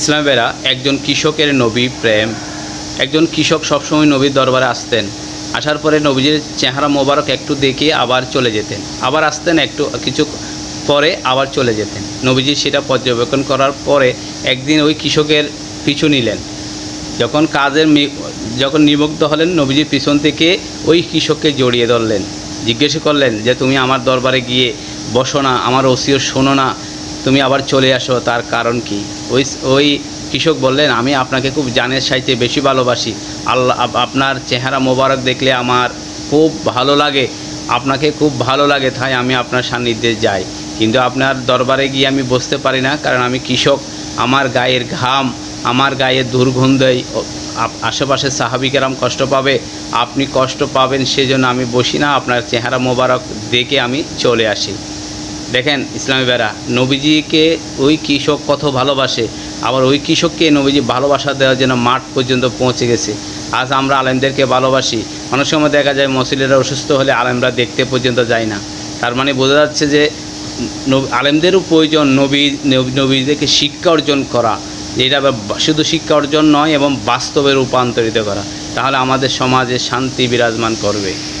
ইসলামেরা একজন কৃষকের নবী প্রেম, একজন কৃষক সবসময় নবীর দরবারে আসতেন, আসার পরে নবীজির চেহারা মোবারক একটু দেখে আবার চলে যেতেন, আবার আসতেন একটু, কিছু পরে আবার চলে যেতেন। নবীজি সেটা পর্যবেক্ষণ করার পরে একদিন ওই কৃষকের পিছু নিলেন। যখন কাজের যখন নিমগ্ধ হলেন, নবীজি পিছন থেকে ওই কৃষককে জড়িয়ে ধরলেন। জিজ্ঞেস করলেন যে, তুমি আমার দরবারে গিয়ে বসো না, আমার ওসিও শোনো না তুমি আবার চলে আসো, তার কারণ কি? ওই ওই কৃষক বললেন, আমি আপনাকে খুব জানের সাইতে বেশি ভালোবাসি। আল্লাহ আপনার চেহারা মোবারক দেখলে আমার খুব ভালো লাগে। আপনাকে খুব ভালো লাগে, তাই আমি আপনার সান্নিধ্যে যাই। কিন্তু আপনার দরবারে গিয়ে আমি বসতে পারি না, কারণ আমি কৃষক। আমার গায়ের ঘাম, আমার গায়ে দুর্গন্ধই আশেপাশে সাহাবিকেরাম কষ্ট পাবে। আপনি কষ্ট পাবেন, সেজন্য আমি বসি না। আপনার চেহারা মোবারক দেখে আমি চলে আসি। দেখেন ইসলামী বেড়া নবীজিকে ওই কৃষক কত ভালোবাসে, আবার ওই কৃষককে নবীজি ভালোবাসা দেওয়ার জন্য মাঠ পর্যন্ত পৌঁছে গেছে। আজ আমরা আলেমদেরকে ভালোবাসি, অনেক সময় দেখা যায় মসজিদেরা অসুস্থ হলে আলেমরা দেখতে পর্যন্ত যায় না। তার মানে বোঝা যাচ্ছে যে আলেমদেরও প্রয়োজন নবী, নবী- নবীদেরকে শিক্ষা অর্জন করা। এটা শুধু শিক্ষা অর্জন নয়, এবং বাস্তবে রূপান্তরিত করা। তাহলে আমাদের সমাজে শান্তি বিরাজমান করবে।